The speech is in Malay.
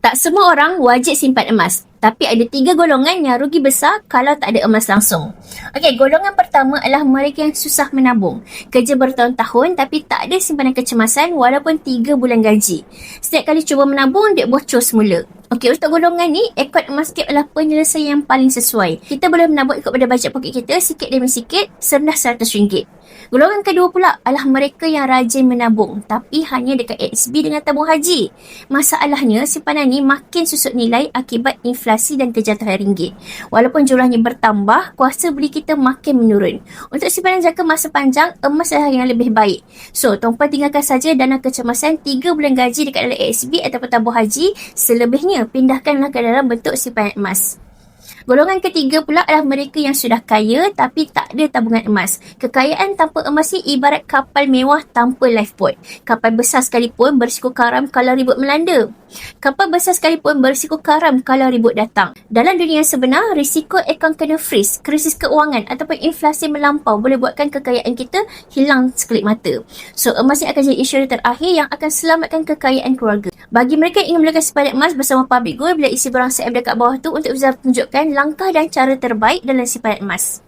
Tak semua orang wajib simpan emas. Tapi ada tiga golongan yang rugi besar kalau tak ada emas langsung. Okey, golongan pertama adalah mereka yang susah menabung. Kerja bertahun-tahun tapi tak ada simpanan kecemasan walaupun tiga bulan gaji. Setiap kali cuba menabung, dia bocor semula. Okey, untuk golongan ni, Ekot Emas Cap adalah penyelesaian yang paling sesuai. Kita boleh menabung ikut pada bajet poket kita, sikit demi sikit, serendah RM100. Golongan kedua pula adalah mereka yang rajin menabung tapi hanya dekat XB dengan tabung haji. Masalahnya, simpanan ni makin susut nilai akibat inflasi inflasi dan kejatuhan ringgit. Walaupun jumlahnya bertambah, kuasa beli kita makin menurun. Untuk simpanan jangka masa panjang, emas adalah yang lebih baik. So, tuan-puan tinggalkan saja dana kecemasan 3 bulan gaji dekat dalam ASB ataupun tabung haji. Selebihnya, pindahkanlah ke dalam bentuk simpanan emas. Golongan ketiga pula adalah mereka yang sudah kaya tapi tak ada tabungan emas. Kekayaan tanpa emas ni ibarat kapal mewah tanpa lifeboat. Kapal besar sekalipun berisiko karam kalau ribut melanda. Kapal besar sekalipun berisiko karam kalau ribut datang. Dalam dunia sebenar, risiko akan kena freeze, krisis keuangan ataupun inflasi melampau boleh buatkan kekayaan kita hilang sekelip mata. So, emas ni akan jadi insurans terakhir yang akan selamatkan kekayaan keluarga. Bagi mereka yang ingin melakukan sepadan emas bersama Public Gold, bila isi barang CM dekat bawah tu untuk bisa tunjukkan langkah dan cara terbaik dalam simpanan emas.